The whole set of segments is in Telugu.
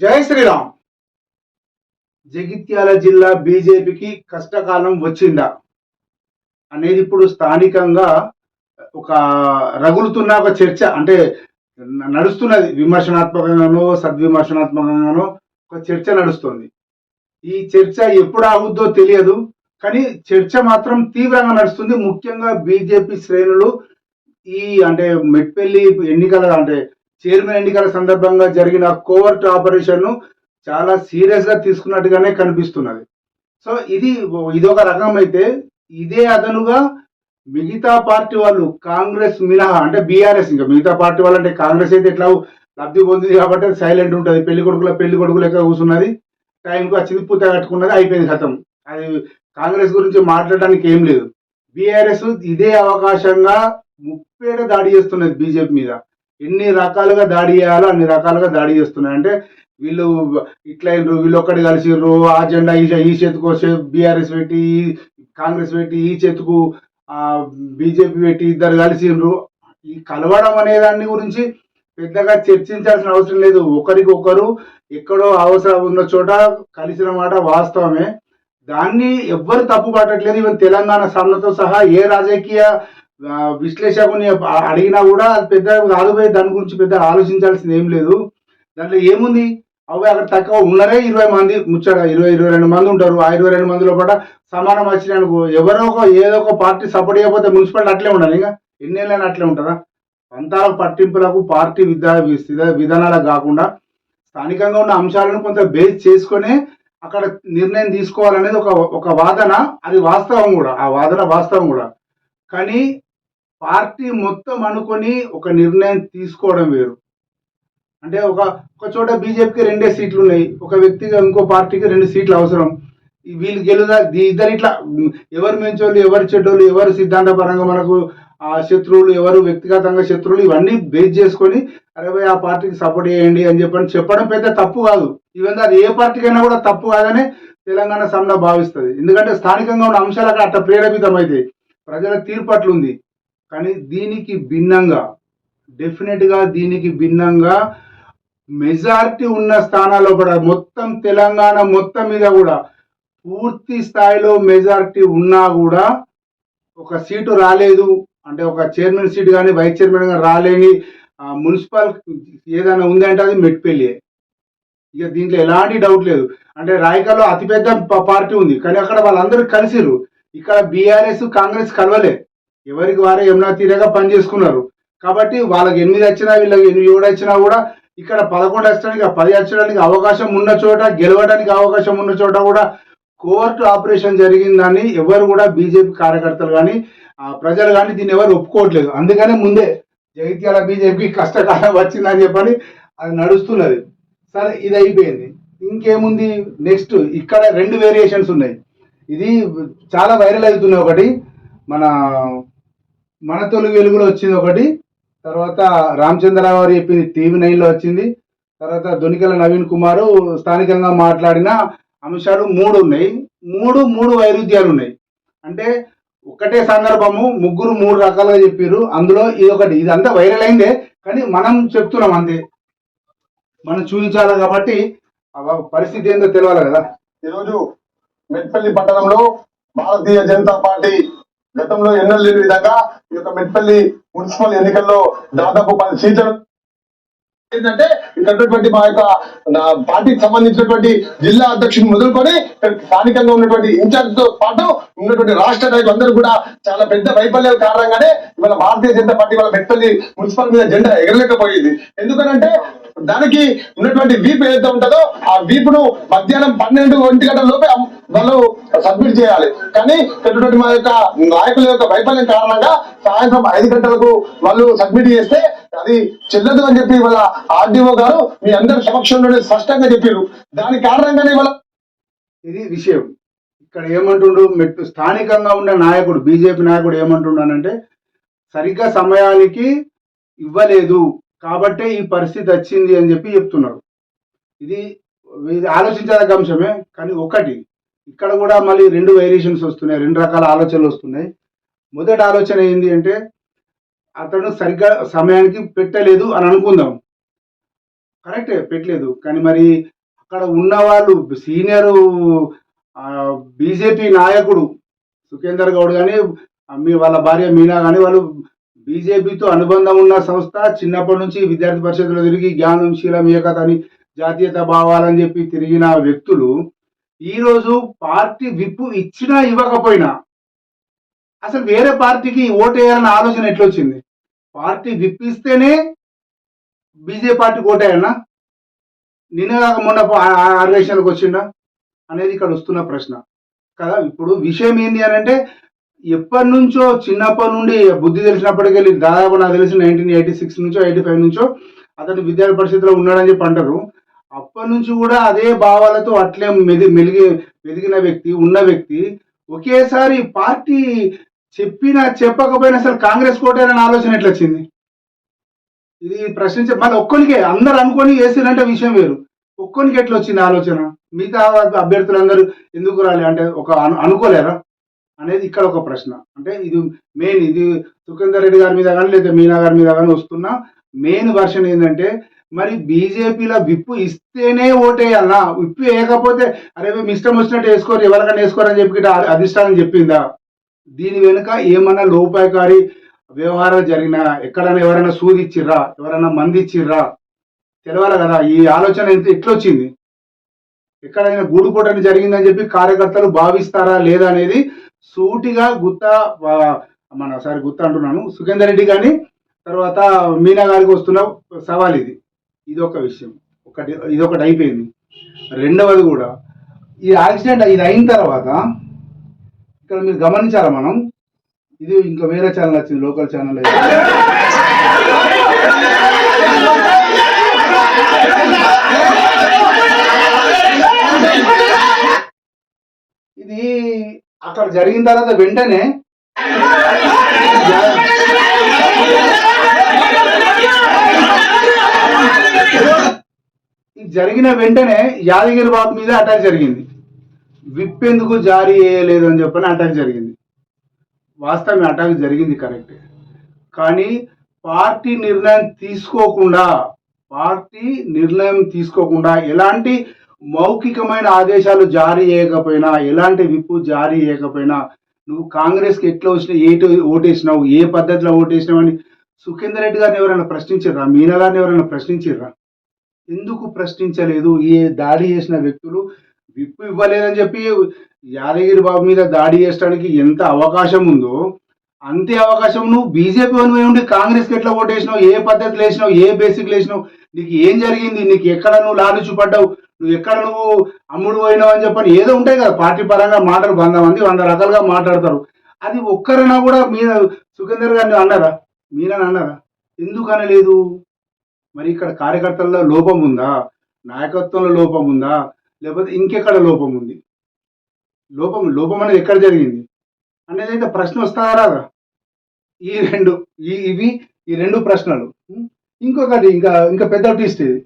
జై శ్రీరామ్. జగిత్యాల జిల్లా బీజేపీకి కష్టకాలం వచ్చిందా అనేది ఇప్పుడు స్థానికంగా ఒక రగులుతున్న ఒక చర్చ అంటే నడుస్తున్నది విమర్శనాత్మకంగానో సద్విమర్శనాత్మకంగానో ఒక చర్చ నడుస్తుంది. ఈ చర్చ ఎప్పుడు ఆగుద్దో తెలియదు కానీ చర్చ మాత్రం తీవ్రంగా నడుస్తుంది. ముఖ్యంగా బీజేపీ శ్రేణులు ఈ అంటే మెట్పల్లి ఎన్నికల అంటే చైర్మన్ ఎన్నికల సందర్భంగా జరిగిన కోవర్ట్ ఆపరేషన్ను చాలా సీరియస్గా తీసుకున్నట్టుగానే కనిపిస్తున్నది. సో ఇది ఇది ఒక రకం అయితే ఇదే అదనుగా మిగతా పార్టీ వాళ్ళు కాంగ్రెస్ మినహా అంటే బీఆర్ఎస్ ఇంకా మిగతా పార్టీ వాళ్ళు అంటే కాంగ్రెస్ అయితే ఎట్లా లబ్ధి పొందింది కాబట్టి సైలెంట్ ఉంటుంది. పెళ్ళి కొడుకుల పెళ్ళి కొడుకు లెక్క కూర్చున్నది. టైంకి వచ్చింది పూత కట్టుకున్నది అయిపోయింది గతం. అది కాంగ్రెస్ గురించి మాట్లాడడానికి ఏం లేదు. బీఆర్ఎస్ ఇదే అవకాశంగా ముప్పేట దాడి చేస్తున్నది బీజేపీ మీద. ఎన్ని రకాలుగా దాడి చేయాలో? అన్ని రకాలుగా దాడి చేస్తున్నాయి. అంటే వీళ్ళు ఇట్లా అయినరు, వీళ్ళు ఒక్కటి కలిసిర్రు ఆ జెండా ఈ ఈ చేతికి వస్తే బీఆర్ఎస్ పెట్టి కాంగ్రెస్ పెట్టి ఈ చేతుకు బీజేపీ పెట్టి ఇద్దరు కలిసిండ్రు ఈ కలవడం అనే దాని గురించి పెద్దగా చర్చించాల్సిన అవసరం లేదు. ఒకరికొకరు ఎక్కడో అవసరం ఉన్న చోట కలిసిన మాట వాస్తవమే. దాన్ని ఎవ్వరు తప్పు పట్టట్లేదు ఈవెన్ తెలంగాణ సాధనతో సహా ఏ రాజకీయ విశ్లేషకుని అడిగినా కూడా అది పెద్ద కాదు దాని గురించి పెద్ద ఆలోచించాల్సింది ఏం లేదు. దాంట్లో ఏముంది? అవి అక్కడ తక్కువ ఉన్నరే ఇరవై మంది ముచ్చట ఇరవై ఇరవై రెండు మంది ఉంటారు. ఆ ఇరవై రెండు మందిలో పాట సమానం వచ్చినానుకో ఎవరో ఒక ఏదో ఒక పార్టీ సపోర్ట్ చేయకపోతే మున్సిపాలిటీ అట్లే ఉండాలి ఇంకా? ఎన్నేళ్ళైనా అట్లే ఉంటుందా పంతాల పట్టింపులకు పార్టీ విధా- విధానాలకు కాకుండా స్థానికంగా ఉన్న అంశాలను కొంత బేస్ చేసుకొని అక్కడ నిర్ణయం తీసుకోవాలనేది ఒక ఒక వాదన. అది వాస్తవం కూడా. ఆ వాదన వాస్తవం కూడా. కానీ పార్టీ మొత్తం అనుకొని ఒక నిర్ణయం తీసుకోవడం వేరు. అంటే ఒక ఒక చోట బీజేపీకి రెండే సీట్లు ఉన్నాయి. ఒక వ్యక్తిగా ఇంకో పార్టీకి రెండు సీట్లు అవసరం. వీళ్ళు గెలుదా ఇద్దరు ఇట్లా ఎవరు మంచోళ్ళు ఎవరు చెడ్డోళ్ళు ఎవరు సిద్ధాంతపరంగా మనకు ఆ శత్రువులు ఎవరు వ్యక్తిగతంగా శత్రువులు ఇవన్నీ బేస్ చేసుకొని అరే ఆ పార్టీకి సపోర్ట్ చేయండి అని చెప్పని చెప్పడం పెద్ద తప్పు కాదు. ఈవెన్ అది ఏ పార్టీకైనా కూడా తప్పు కాదని తెలంగాణ సమ్న భావిస్తుంది. ఎందుకంటే స్థానికంగా ఉన్న అంశాలకు అట్ట ప్రేరేపితం అయితే ప్రజల తీర్పు కానీ దీనికి భిన్నంగా డెఫినెట్గా దీనికి భిన్నంగా మెజారిటీ ఉన్న స్థానాల్లో కూడా మొత్తం తెలంగాణ మొత్తం మీద కూడా పూర్తి స్థాయిలో మెజారిటీ ఉన్నా కూడా ఒక సీటు రాలేదు. అంటే ఒక చైర్మన్ సీట్ కానీ వైస్ చైర్మన్ కానీ రాలేని మున్సిపల్ ఏదైనా ఉందంటే అది మెట్పల్లి. ఇక దీంట్లో ఎలాంటి డౌట్ లేదు. అంటే రాయకల్లో అతిపెద్ద ప- పార్టీ ఉంది. కానీ అక్కడ వాళ్ళందరూ కలిసిరు ఇక్కడ బీఆర్ఎస్ కాంగ్రెస్ కలవలే. ఎవరికి వారే యమునా తీరగా పనిచేసుకున్నారు కాబట్టి వాళ్ళకి ఎనిమిది వచ్చినా వీళ్ళకి ఎనిమిది ఏడు వచ్చినా కూడా ఇక్కడ పదకొండు వచ్చడానికి పది వచ్చడానికి అవకాశం ఉన్న చోట గెలవడానికి అవకాశం ఉన్న చోట కూడా కోర్టు ఆపరేషన్ జరిగిందని ఎవరు కూడా బీజేపీ కార్యకర్తలు కానీ ప్రజలు కానీ దీన్ని ఎవరు ఒప్పుకోవట్లేదు. అందుకనే ముందే జగిత్యాల బీజేపీ కష్టకాలం వచ్చిందని చెప్పని అది నడుస్తున్నది. సరే ఇది అయిపోయింది. ఇంకేముంది? నెక్స్ట్ ఇక్కడ రెండు వేరియేషన్స్ ఉన్నాయి. ఇది చాలా వైరల్ అవుతున్నాయి ఒకటి. మన మన తొలి వెలుగులో వచ్చింది ఒకటి తర్వాత రామచంద్రరావు గారు చెప్పింది టీవీ నైన్లో వచ్చింది తర్వాత దొనికల నవీన్ కుమారు స్థానికంగా మాట్లాడిన అంశాలు మూడు ఉన్నాయి. మూడు మూడు వైరుధ్యాలు ఉన్నాయి. అంటే ఒకటే సందర్భము ముగ్గురు మూడు రకాలుగా చెప్పారు అందులో ఇది ఒకటి. ఇదంతా వైరల్ అయిందే కానీ మనం చెప్తున్నాం అంతే. మనం చూపించాలి కాబట్టి పరిస్థితి ఏందో తెలియాలి కదా. ఈరోజు మెట్పల్లి పట్టణంలో భారతీయ జనతా పార్టీ గతంలో ఎన్నో లేని విధంగా ఈ యొక్క మెట్పల్లి మున్సిపల్ ఎన్నికల్లో దాదాపు పది సీట్లను ఏంటంటే ఇక్కడ మా యొక్క పార్టీకి సంబంధించినటువంటి జిల్లా అధ్యక్షుడు మొదలుకొని స్థానికంగా ఉన్నటువంటి ఇన్ఛార్జ్తో పాటు ఉన్నటువంటి రాష్ట్ర నాయకులు అందరూ కూడా చాలా పెద్ద వైఫల్యాల కారణంగానే ఇవాళ భారతీయ జనతా పార్టీ వాళ్ళ మెట్పల్లి మున్సిపల్ మీద జెండా ఎగరలేకపోయింది. ఎందుకనంటే దానికి ఉన్నటువంటి వీప్ ఏదైతే ఉంటుందో ఆ వీపును మధ్యాహ్నం పన్నెండు ఒంటి గంటల లోపే వాళ్ళు సబ్మిట్ చేయాలి. కానీ ఇటువంటి మా యొక్క నాయకుల యొక్క వైఫల్యం కారణంగా సాయంత్రం ఐదు గంటలకు వాళ్ళు సబ్మిట్ చేస్తే అది చెల్లదు అని చెప్పి వాళ్ళ ఆర్డీఓ గారు మీ అందరి సమక్షంలోనే స్పష్టంగా చెప్పారు దాని కారణంగానే వాళ్ళ ఇది విషయం. ఇక్కడ ఏమంటుండు? మెట్టు స్థానికంగా ఉన్న నాయకుడు బీజేపీ నాయకుడు ఏమంటున్నానంటే సరిగ్గా సమయానికి ఇవ్వలేదు. కాబట్టే ఈ పరిస్థితి వచ్చింది అని చెప్పి చెప్తున్నారు. ఇది ఇది ఆలోచించదగ్గ అంశమే కానీ ఒకటి ఇక్కడ కూడా మళ్ళీ రెండు వేరియేషన్స్ వస్తున్నాయి రెండు రకాల ఆలోచనలు వస్తున్నాయి. మొదటి ఆలోచన ఏంటి అంటే అతను సరిగ్గా సమయానికి పెట్టలేదు అని అనుకుందాం. కరెక్టే పెట్టలేదు. కానీ మరి అక్కడ ఉన్న వాళ్ళు సీనియర్ బీజేపీ నాయకుడు సుఖేందర్ గౌడ్ కానీ మీ వాళ్ళ భార్య మీనా కానీ వాళ్ళు బీజేపీతో అనుబంధం ఉన్న సంస్థ చిన్నప్పటి నుంచి విద్యార్థి పరిషత్లో తిరిగి జ్ఞానం శీలం ఏకత అని జాతీయత భావాలని చెప్పి తిరిగిన వ్యక్తులు ఈరోజు పార్టీ విప్పు ఇచ్చినా ఇవ్వకపోయినా అసలు వేరే పార్టీకి ఓటేయాలన్న ఆలోచన ఎట్లొచ్చింది పార్టీ విప్పిస్తేనే బీజేపీ పార్టీకి ఓటేయన్నా నిన్న కాక మొన్న ఆర్గనైజేషన్కి వచ్చిండా అనేది ఇక్కడ వస్తున్న ప్రశ్న కదా ఇప్పుడు విషయం ఏంటి అని అంటే ఎప్పటి నుంచో చిన్నప్పటి నుండి బుద్ధి తెలిసినప్పటికీ వెళ్ళి దాదాపు నాకు తెలిసి నైన్టీన్ ఎయిటీ సిక్స్ నుంచో ఎయిటీ ఫైవ్ నుంచో అతను విద్యార్థి పరిస్థితిలో ఉన్నాడని చెప్పి అంటారు. అప్పటి నుంచి కూడా అదే భావాలతో అట్లే మెది మెలిగి మెదిగిన వ్యక్తి ఉన్న వ్యక్తి. ఒకేసారి పార్టీ చెప్పినా చెప్పకపోయినా సరే కాంగ్రెస్ కోటేనని ఆలోచన ఎట్లా వచ్చింది? ఇది ప్రశ్నించే మళ్ళీ ఒక్కరికే అందరు అనుకొని వేసినంటే విషయం వేరు. ఒక్కరికి ఎట్లా వచ్చింది ఆలోచన? మిగతా అభ్యర్థులందరూ ఎందుకు రాలి? అంటే ఒక అనుకోలేరా? అనేది ఇక్కడ ఒక ప్రశ్న. అంటే ఇది మెయిన్ ఇది సుఖేందర్ రెడ్డి గారి మీద కానీ లేదా మీనా గారి మీద కానీ వస్తున్న మెయిన్ వర్షన్ ఏంటంటే మరి బీజేపీలో విప్పు ఇస్తేనే ఓటేయాలనా? విప్పు వేయకపోతే అరే మీ ఇష్టం వచ్చినట్టు వేసుకోరు ఎవరికైనా వేసుకోరని చెప్పి అధిష్టానం చెప్పిందా? దీని వెనుక ఏమన్నా లోపాయకారి వ్యవహారాలు జరిగినా ఎక్కడైనా ఎవరైనా సూది ఇచ్చిర్రా ఎవరైనా మంది ఇచ్చిర్రా తెలవాలి కదా ఈ ఆలోచన ఎంత ఎట్లొచ్చింది? ఎక్కడైనా గూడుపోటని జరిగిందని చెప్పి కార్యకర్తలు భావిస్తారా లేదా అనేది సూటిగా గుత్త మన సారీ గుత్త అంటున్నాను సుఖేందర్ రెడ్డి కానీ తర్వాత మీనా గారికి వస్తున్న సవాల్ ఇది. ఇది ఒక విషయం. ఒకటి ఇది ఒకటి అయిపోయింది. రెండవది కూడా ఈ యాక్సిడెంట్ ఇది అయిన తర్వాత ఇక్కడ మీరు గమనించాలా మనం? ఇది ఇంకా వేరే ఛానల్ వచ్చింది లోకల్ ఛానల్ ఇది అక్కడ జరిగిన తర్వాత వెంటనే జరిగిన వెంటనే యాదగిరి బాబు మీద అటాక్ జరిగింది. విప్ ఎందుకు జారీ చేయలేదు అని చెప్పని అటాక్ జరిగింది. వాస్తవం అటాక్ జరిగింది కరెక్ట్ కానీ పార్టీ నిర్ణయం తీసుకోకుండా పార్టీ నిర్ణయం తీసుకోకుండా ఎలాంటి మౌఖికమైన ఆదేశాలు జారీ చేయకపోయినా ఎలాంటి విప్పు జారీ చేయకపోయినా నువ్వు కాంగ్రెస్కి ఎట్లా వచ్చినా ఏటు ఓటేసినావు ఏ పద్ధతిలో ఓటేసినావు అని సుఖేందర్ రెడ్డి గారిని ఎవరైనా ప్రశ్నించారా మీనా గారిని ఎవరైనా ప్రశ్నించారా ఎందుకు ప్రశ్నించలేదు? ఈ దాడి చేసిన వ్యక్తులు విప్పు ఇవ్వలేదని చెప్పి యాదగిరి బాబు మీద దాడి చేసడానికి ఎంత అవకాశం ఉందో అంతే అవకాశం నువ్వు బీజేపీ అని ఉండి కాంగ్రెస్కి ఎట్లా ఓటేసినావు ఏ పద్ధతిలో వేసినావు ఏ బేసిక్ వేసినావు నీకు ఏం జరిగింది నీకు ఎక్కడ నువ్వు లాలుచు పడ్డావు నువ్వు ఎక్కడ నువ్వు అమ్ముడు పోయినావు అని చెప్పని ఏదో ఉంటాయి కదా పార్టీ పరంగా మాటలు వంద మంది వంద రకాలుగా మాట్లాడతారు. అది ఒక్కరైనా కూడా మీద సుఖేందర్ గారిని అన్నారా? మీనని అన్నారా? ఎందుకు అనలేదు మరి ఇక్కడ కార్యకర్తల్లో లోపం ఉందా? నాయకత్వంలో లోపం ఉందా? లేకపోతే ఇంకెక్కడ లోపం ఉంది? లోపం లోపం అనేది ఎక్కడ జరిగింది? అనేది అయితే ప్రశ్న వస్తారా రాదా? ఈ రెండు ఈ ఇవి ఈ రెండు ప్రశ్నలు. ఇంకొకటి ఇంకా ఇంకా పెద్ద ట్విస్ట్ ఇది.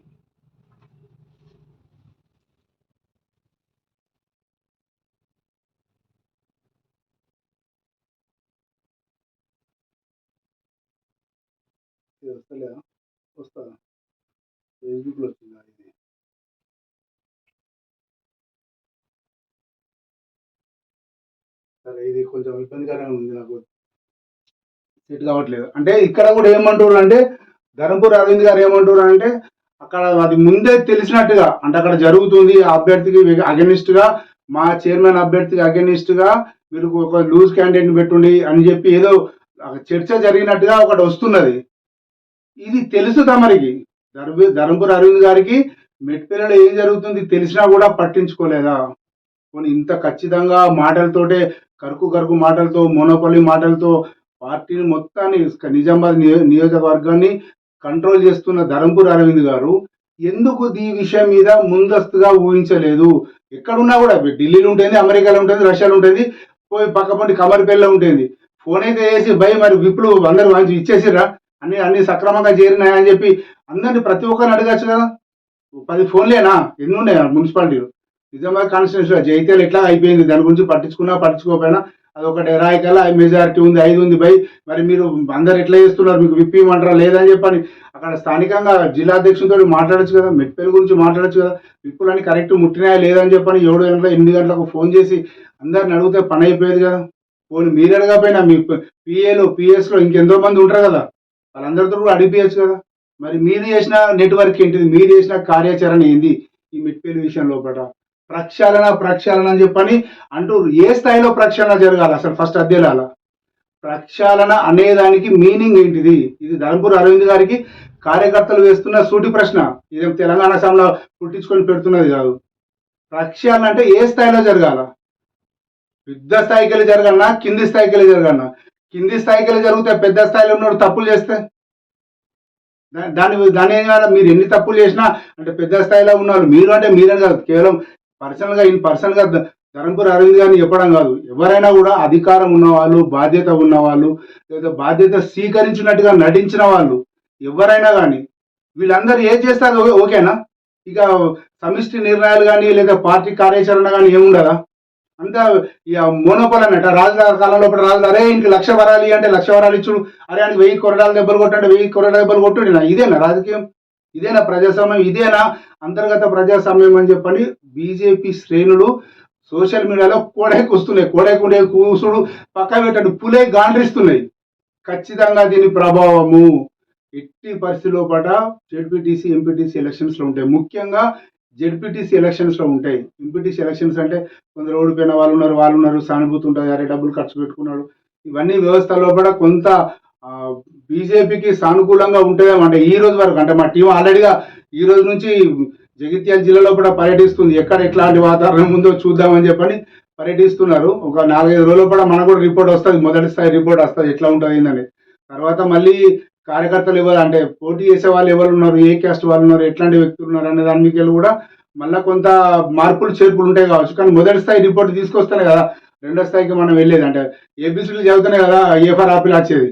ఇది వస్తలేదా వస్తుందా ఫేస్బుక్లో వచ్చిందా ఇది? సరే ఇది కొంచెం ఇబ్బందికరంగా ఉంది నాకు. సెట్ కావట్లేదు. అంటే ఇక్కడ కూడా ఏమంటారు అంటే ధర్మపూర్ అరవింద్ గారు ఏమంటారు అంటే అక్కడ అది ముందే తెలిసినట్టుగా అంటే అక్కడ జరుగుతుంది ఆ అభ్యర్థికి అగెనిస్ట్గా మా చైర్మన్ అభ్యర్థికి అగెనిస్ట్గా మీరు ఒక లూజ్ క్యాండిడేట్ పెట్టుండి అని చెప్పి ఏదో చర్చ జరిగినట్టుగా ఒకటి వస్తున్నది. ఇది తెలుసు తమరికి. ధర్మ ధర్మపురి అరవింద్ గారికి మెట్పల్లిలో ఏం జరుగుతుంది తెలిసినా కూడా పట్టించుకోలేదా? ఇంత ఖచ్చితంగా మాటలతోటే కరుకు కరుకు మాటలతో మోనోపల్లి మాటలతో పార్టీని మొత్తాన్ని నిజామాబాద్ నియో- నియోజకవర్గాన్ని కంట్రోల్ చేస్తున్న ధరంపూర్ అరవింద్ గారు ఎందుకు ఈ విషయం మీద ముందస్తుగా ఊహించలేదు? ఎక్కడున్నా కూడా ఢిల్లీలో ఉంటుంది అమెరికాలో ఉంటుంది రష్యాలో ఉంటుంది పోయి పక్క పంటి కమర్పల్లిలో ఉంటుంది. ఫోన్ అయితే వేసి భయ్ మరి విప్పులు అందరూ మంచి ఇచ్చేసిరా అన్ని అన్ని సక్రమంగా చేరినాయి అని చెప్పి అందరిని ప్రతి ఒక్కరిని అడగచ్చు కదా. పది ఫోన్లేనా? ఎన్ని ఉన్నాయి మున్సిపాలిటీలు? నిజామాబాద్ కాన్స్టిట్యూన్సీ జైతేలు ఎట్లా అయిపోయింది? దాని గురించి పట్టించుకున్నా పట్టించుకోకపోయినా అది ఒకటి రాయికల్లా మెజారిటీ ఉంది ఐదు ఉంది బై. మరి మీరు అందరు ఎట్లా చేస్తున్నారు? మీకు విప్పిమంటారా లేదని చెప్పని అక్కడ స్థానికంగా జిల్లా అధ్యక్షుడితో మాట్లాడొచ్చు కదా. మెట్పల్లి గురించి మాట్లాడచ్చు కదా. విప్పులని కరెక్ట్ ముట్టినాయా లేదని చెప్పని ఏడు గంటల ఎనిమిది గంటలకు ఫోన్ చేసి అందరిని అడిగితే పని అయిపోయేది కదా. ఫోన్ మీరు అడగకపోయినా మీ పిఏలో పిఎస్లో ఇంకెంతో మంది ఉంటారు కదా. వాళ్ళందరితో కూడా అడిగిపోయచ్చు కదా. మరి మీరు చేసిన నెట్వర్క్ ఏంటిది? మీరు చేసిన కార్యాచరణ ఏంది? ఈ మిట్పేలు విషయం లోపల. ప్రక్షాళన ప్రక్షాళన అని చెప్పని అంటూ ఏ స్థాయిలో ప్రక్షాళన జరగాలి అసలు ఫస్ట్ అధ్యయనాల? ప్రక్షాళన అనేదానికి మీనింగ్ ఏంటిది? ఇది ధర్మపురి అరవింద్ గారికి కార్యకర్తలు వేస్తున్న సూటి ప్రశ్న. ఇదేం తెలంగాణ సభలో పుట్టించుకొని పెడుతున్నది కాదు. ప్రక్షాళన అంటే ఏ స్థాయిలో జరగాల? పెద్ద స్థాయికి వెళ్ళి జరగన్నా కింది స్థాయికి వెళ్ళి జరగన్నా కింది స్థాయికి జరిగితే పెద్ద స్థాయిలో ఉన్నాడు తప్పులు చేస్తే? దాని దాని ఏం కాదు మీరు ఎన్ని తప్పులు చేసినా అంటే పెద్ద స్థాయిలో ఉన్నారు మీరు అంటే మీరని కాదు కేవలం పర్సనల్గా ఇన్ పర్సనల్గా ధ- అరవింద్ గారిని చెప్పడం కాదు. ఎవరైనా కూడా అధికారం ఉన్నవాళ్ళు బాధ్యత ఉన్నవాళ్ళు లేదా బాధ్యత స్వీకరించినట్టుగా నటించిన వాళ్ళు ఎవరైనా కానీ వీళ్ళందరూ ఏం చేస్తారు? ఓకేనా? ఇక సమిష్టి నిర్ణయాలు కానీ లేదా పార్టీ కార్యాచరణ కానీ ఏముండదా? అంతా ఇక మోనోపల్ అన్నట్టు రాజుల కాలంలో ఇప్పుడు రాజులు అరే ఇంక లక్ష వరాలి అంటే లక్ష వరాలు ఇచ్చుడు. అరే అని వెయ్యి కొరడాలు దెబ్బలు కొట్టంటే వెయ్యి కొరడాల దెబ్బలు కొట్టుడినా ఇదేనా రాజకీయం? ఇదేనా ప్రజాస్వామ్యం? ఇదేనా అంతర్గత ప్రజాస్వామ్యం అని చెప్పని బీజేపీ శ్రేణులు సోషల్ మీడియాలో కోడైకి వస్తున్నాయి. కోడైకుండే కూసుడు పక్క పెట్టండి. పులే గాండ్రిస్తున్నాయి. ఖచ్చితంగా దీని ప్రభావము. ఎట్టి పరిస్థితిలో పాట జెడ్పీటీసీ ఎంపీటీసీ ఎలక్షన్స్లో ఉంటాయి ముఖ్యంగా జెడ్పీటీసీ ఎలక్షన్స్లో ఉంటాయి. ఎంపీటీసీ ఎలక్షన్స్ అంటే కొందరు ఓడిపోయిన వాళ్ళు ఉన్నారు వాళ్ళు ఉన్నారు సానుభూతి ఉంటుంది అరే డబ్బులు ఖర్చు పెట్టుకున్నాడు. ఇవన్నీ వ్యవస్థ లోపల కొంత బీజేపీకి సానుకూలంగా ఉంటుందేమో అంటే ఈ రోజు వరకు. అంటే మా టీం ఆల్రెడీగా ఈ రోజు నుంచి జగిత్యాల జిల్లాలో కూడా పర్యటిస్తుంది. ఎక్కడ ఎట్లాంటి వాతావరణం ఉందో చూద్దామని చెప్పని పర్యటిస్తున్నారు. ఒక నాలుగైదు రోజులు కూడా మనకు కూడా రిపోర్ట్ వస్తుంది. మొదటి స్థాయి రిపోర్ట్ వస్తుంది. ఎట్లా ఉంటుంది ఏందని తర్వాత మళ్ళీ కార్యకర్తలు ఎవరు అంటే పోటీ చేసే వాళ్ళు ఎవరు ఉన్నారు ఏ క్యాస్ట్ వాళ్ళు ఉన్నారు ఎట్లాంటి వ్యక్తులు ఉన్నారు అనే దాని మీకు కూడా మళ్ళీ కొంత మార్పులు చేర్పులు ఉంటాయి కావచ్చు. కానీ మొదటి స్థాయి రిపోర్ట్ తీసుకొస్తేనే కదా రెండో స్థాయికి మనం వెళ్ళేది. అంటే ఏబిసిలు చదివితేనే కదా ఏ ఫర్ ఆపిల్ వచ్చేది.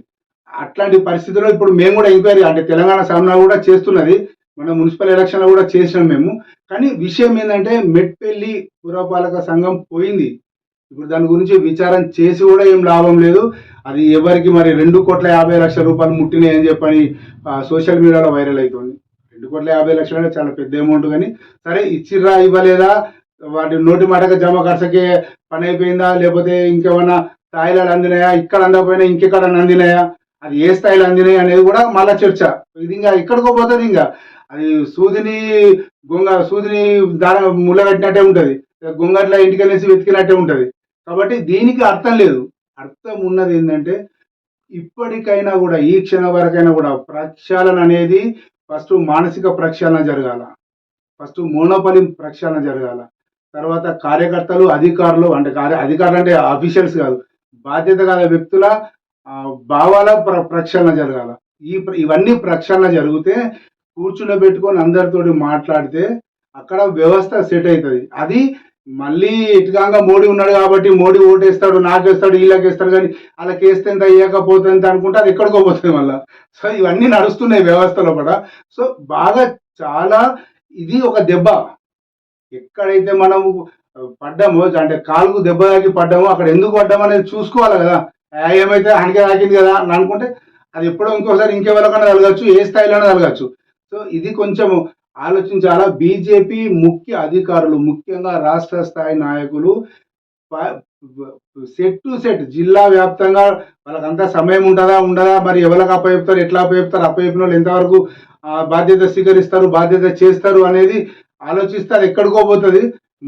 అట్లాంటి పరిస్థితుల్లో ఇప్పుడు మేము కూడా ఎంక్వైరీ అంటే తెలంగాణ సామనా కూడా చేస్తున్నది. మన మున్సిపల్ ఎలక్షన్లో కూడా చేసినాం మేము. కానీ విషయం ఏంటంటే మెట్పల్లి పురపాలక సంఘం పోయింది. ఇప్పుడు దాని గురించి విచారం చేసి కూడా ఏం లాభం లేదు. అది ఎవరికి మరి రెండు కోట్ల యాభై లక్షల రూపాయలు ముట్టినాయి అని చెప్పని సోషల్ మీడియాలో వైరల్ అవుతుంది రెండు కోట్ల యాభై లక్షలు అంటే చాలా పెద్ద అమౌంట్ కానీ సరే ఇచ్చిర్రా ఇవ్వలేదా? వాటి నోటి మాటగా జమ ఖర్చుకే పని అయిపోయిందా? లేకపోతే ఇంకేమన్నా స్థాయిలో అందినాయా? ఇక్కడ అందకపోయినా ఇంకెక్కడ అందినాయా? అది ఏ స్థాయిలో అందినాయి అనేది కూడా మళ్ళా చర్చ. ఇది ఇంకా ఎక్కడికో పోతుంది ఇంకా. అది సూదిని గొంగ సూదిని దాని ముళ్ళగట్టినట్టే ఉంటుంది ఉంటది. గొంగట్ల ఇంటికి వెళ్ళేసి వెతికినట్టే ఉంటుంది. కాబట్టి దీనికి అర్థం లేదు. అర్థం ఉన్నది ఏంటంటే ఇప్పటికైనా కూడా ఈ క్షణం వరకైనా కూడా ప్రక్షాళన అనేది ఫస్ట్ మానసిక ప్రక్షాళన జరగాల. ఫస్ట్ మోనోపలి ప్రక్షాళన జరగాల. తర్వాత కార్యకర్తలు అధికారులు అంటే కార్య అధికారులు అంటే అఫీషియల్స్ కాదు బాధ్యత గల వ్యక్తుల భావాల ప్ర ప్రక్షాళన జరగాల. ఈ ఇవన్నీ ప్రక్షాళన జరిగితే కూర్చుని పెట్టుకొని అందరితోటి మాట్లాడితే అక్కడ వ్యవస్థ సెట్ అవుతుంది. అది మళ్ళీ ఇటుకాగా మోడీ ఉన్నాడు కాబట్టి మోడీ ఓటేస్తాడు నాకేస్తాడు వీళ్ళకేస్తాడు కానీ వాళ్ళకి వేస్తే ఎంత వేయకపోతే ఎంత అనుకుంటే అది ఎక్కడికో పోతుంది మళ్ళీ. సో ఇవన్నీ నడుస్తున్నాయి వ్యవస్థలో కూడా. సో బాగా చాలా ఇది ఒక దెబ్బ. ఎక్కడైతే మనము పడ్డామో అంటే కాలుకు దెబ్బ తాకి పడ్డామో అక్కడ ఎందుకు పడ్డామో అనేది చూసుకోవాలి కదా. ఏమైతే హనికే తాకింది కదా అని అనుకుంటే అది ఎప్పుడో ఇంకోసారి ఇంకెవరికైనా కలగచ్చు ఏ స్థాయిలోనే కలగచ్చు. సో ఇది కొంచెము ఆలోచించాలా? బీజేపీ ముఖ్య అధికారులు ముఖ్యంగా రాష్ట్ర స్థాయి నాయకులు సెట్ టు సెట్ జిల్లా వ్యాప్తంగా వాళ్ళకంతా సమయం ఉంటుందా ఉండదా? మరి ఎవరికి అప్పచెప్తారు ఎట్లా అప్పచెప్తారు అప్పచెప్పిన వాళ్ళు ఎంతవరకు బాధ్యత స్వీకరిస్తారు బాధ్యత చేస్తారు అనేది ఆలోచిస్తారు ఎక్కడికో పోతుంది.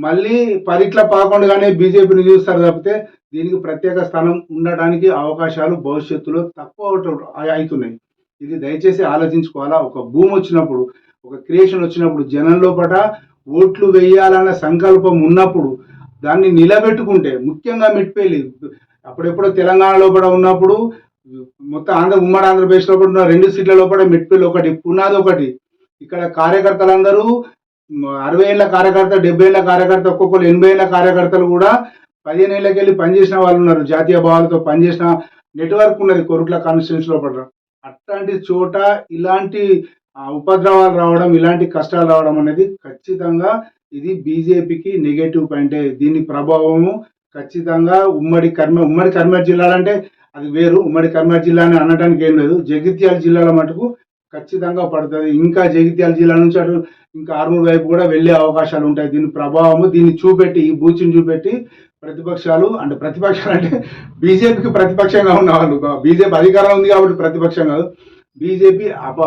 మళ్ళీ పరిట్ల పాకుండానే బీజేపీని చూస్తారు తప్పితే దీనికి ప్రత్యేక స్థానం ఉండడానికి అవకాశాలు భవిష్యత్తులో తక్కువ అవుతున్నాయి. ఇది దయచేసి ఆలోచించుకోవాలా? ఒక భూమి వచ్చినప్పుడు ఒక క్రియేషన్ వచ్చినప్పుడు జనం లోపట ఓట్లు వేయాలన్న సంకల్పం ఉన్నప్పుడు దాన్ని నిలబెట్టుకుంటే ముఖ్యంగా మిట్పేలి అప్పుడెప్పుడో తెలంగాణ లోపల ఉన్నప్పుడు మొత్తం ఆంధ్ర ఉమ్మడి ఆంధ్రప్రదేశ్ లోపల ఉన్న రెండు సీట్ల లోపల మిట్పేలు ఒకటి పునాది ఒకటి. ఇక్కడ కార్యకర్తలందరూ అరవై ఏళ్ళ కార్యకర్త డెబ్బై ఏళ్ళ కార్యకర్త ఒక్కొక్కరు ఎనభై ఏళ్ళ కార్యకర్తలు కూడా పదిహేను ఏళ్ళకి వెళ్ళి పనిచేసిన వాళ్ళు ఉన్నారు. జాతీయ భావాలతో పనిచేసిన నెట్వర్క్ ఉన్నది కొరుట్ల కాన్స్టిట్యూన్స్ లోపల అట్లాంటి చోట ఇలాంటి ఉపద్రవాలు రావడం ఇలాంటి కష్టాలు రావడం అనేది ఖచ్చితంగా ఇది బీజేపీకి నెగటివ్ పాయింటే. దీని ప్రభావము ఖచ్చితంగా ఉమ్మడి కర్మ ఉమ్మడి కర్మ జిల్లాలంటే అది వేరు. ఉమ్మడి కర్మ జిల్లా అని అనడానికి ఏం లేదు. జగిత్యాల జిల్లాల మటుకు ఖచ్చితంగా పడుతుంది. ఇంకా జగిత్యాల జిల్లా నుంచి అటు ఇంకా ఆర్మూర్ వైపు కూడా వెళ్ళే అవకాశాలు ఉంటాయి. దీని ప్రభావము దీన్ని చూపెట్టి ఈ బూచిని చూపెట్టి ప్రతిపక్షాలు అంటే ప్రతిపక్షాలు అంటే బీజేపీకి ప్రతిపక్షంగా ఉన్న వాళ్ళు. బీజేపీ అధికారం ఉంది కాబట్టి ప్రతిపక్షం కాదు బీజేపీ అప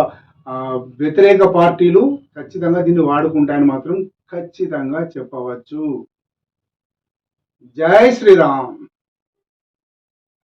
వ్యతిరేక పార్టీలు ఖచ్చితంగా దీన్ని వాడుకుంటాయని మాత్రం ఖచ్చితంగా చెప్పవచ్చు. జై శ్రీరామ్.